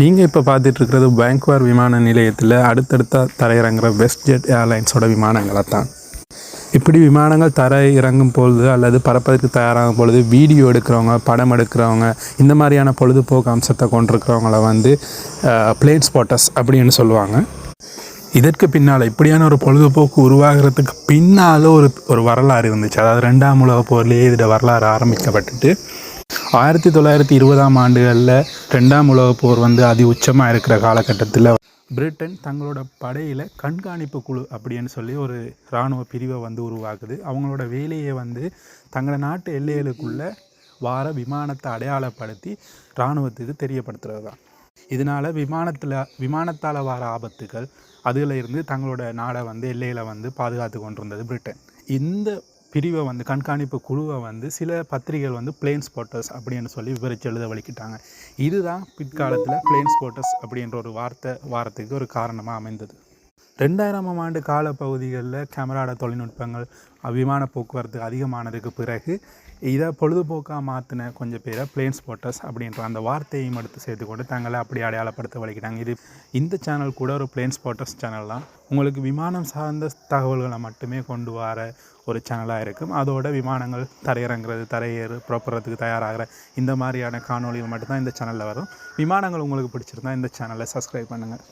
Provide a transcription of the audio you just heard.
நீங்கள் இப்போ பார்த்துட்டு இருக்கிறது பேங்க்வார் விமான நிலையத்தில் அடுத்தடுத்த தரையிறங்குற வெஸ்ட் ஜெட் ஏர்லைன்ஸோட விமானங்களை தான் இப்படி விமானங்கள் தர இறங்கும் பொழுது அல்லது பறப்பதற்கு தயாராகும் பொழுது வீடியோ எடுக்கிறவங்க படம் எடுக்கிறவங்க இந்த மாதிரியான பொழுதுபோக்கு அம்சத்தை கொண்டிருக்கிறவங்கள வந்து பிளேன் ஸ்பாட்டர்ஸ் அப்படின்னு சொல்லுவாங்க. இதற்கு பின்னால் இப்படியான ஒரு பொழுதுபோக்கு உருவாகிறதுக்கு பின்னால் ஒரு ஒரு வரலாறு இருந்துச்சு. அதாவது ரெண்டாம் உலக போர்லேயே இதோட வரலாறு ஆரம்பிக்கப்பட்டுட்டு ஆயிரத்தி தொள்ளாயிரத்தி இருபதாம் ஆண்டுகளில் ரெண்டாம் உலகப் போர் வந்து அதி உச்சமாக இருக்கிற காலகட்டத்தில் பிரிட்டன் தங்களோட படையில் கண்காணிப்பு குழு அப்படின்னு சொல்லி ஒரு இராணுவ பிரிவை வந்து உருவாக்குது. அவங்களோட வேலையை வந்து தங்களோட நாட்டு எல்லைகளுக்குள்ளே வார விமானத்தை அடையாளப்படுத்தி இராணுவத்துக்கு தெரியப்படுத்துறது தான் இதனால் விமானத்தில் விமானத்தால் வர ஆபத்துகள் அதில் இருந்து தங்களோட நாடை வந்து எல்லையில் வந்து பாதுகாத்து கொண்டிருந்தது பிரிட்டன். இந்த பிரிவை வந்து கண்காணிப்பு குழுவை வந்து சில பத்திரிகைகள் வந்து பிளேன் ஸ்பாட்டர்ஸ் அப்படின்னு சொல்லி விவரித்து எழுத வலிக்கிட்டாங்க. இதுதான் பிற்காலத்தில் பிளேன் ஸ்பாட்டர்ஸ் அப்படின்ற ஒரு வார்த்தை வாரத்துக்கு ஒரு காரணமாக அமைந்தது. ரெண்டாயிரமாம் ஆண்டு காலப்பகுதிகளில் கேமராட தொழில்நுட்பங்கள் விமான போக்குவரத்து அதிகமானதுக்கு பிறகு இதை பொழுதுபோக்காக மாற்றின கொஞ்சம் பேரை பிளேன் ஸ்பாட்டர்ஸ் அப்படின்ற அந்த வார்த்தையும் எடுத்து சேர்த்துக்கொண்டு தங்களை அப்படி அடையாளப்படுத்த வலிக்கிட்டாங்க இது இந்த சேனல் கூட ஒரு பிளேன் ஸ்பாட்டர்ஸ் சேனல் தான். உங்களுக்கு விமானம் சார்ந்த தகவல்களை மட்டுமே கொண்டு வர ஒரு சேனலாக இருக்கும். அதோட விமானங்கள் தரையிறங்குறது தரையேறு புறப்படுறதுக்கு தயாராகிற இந்த மாதிரியான காணொலிகள் மட்டும்தான் இந்த சேனலில் வரும். விமானங்கள் உங்களுக்கு பிடிச்சிருந்தா இந்த சேனலை சப்ஸ்கிரைப் பண்ணுங்கள்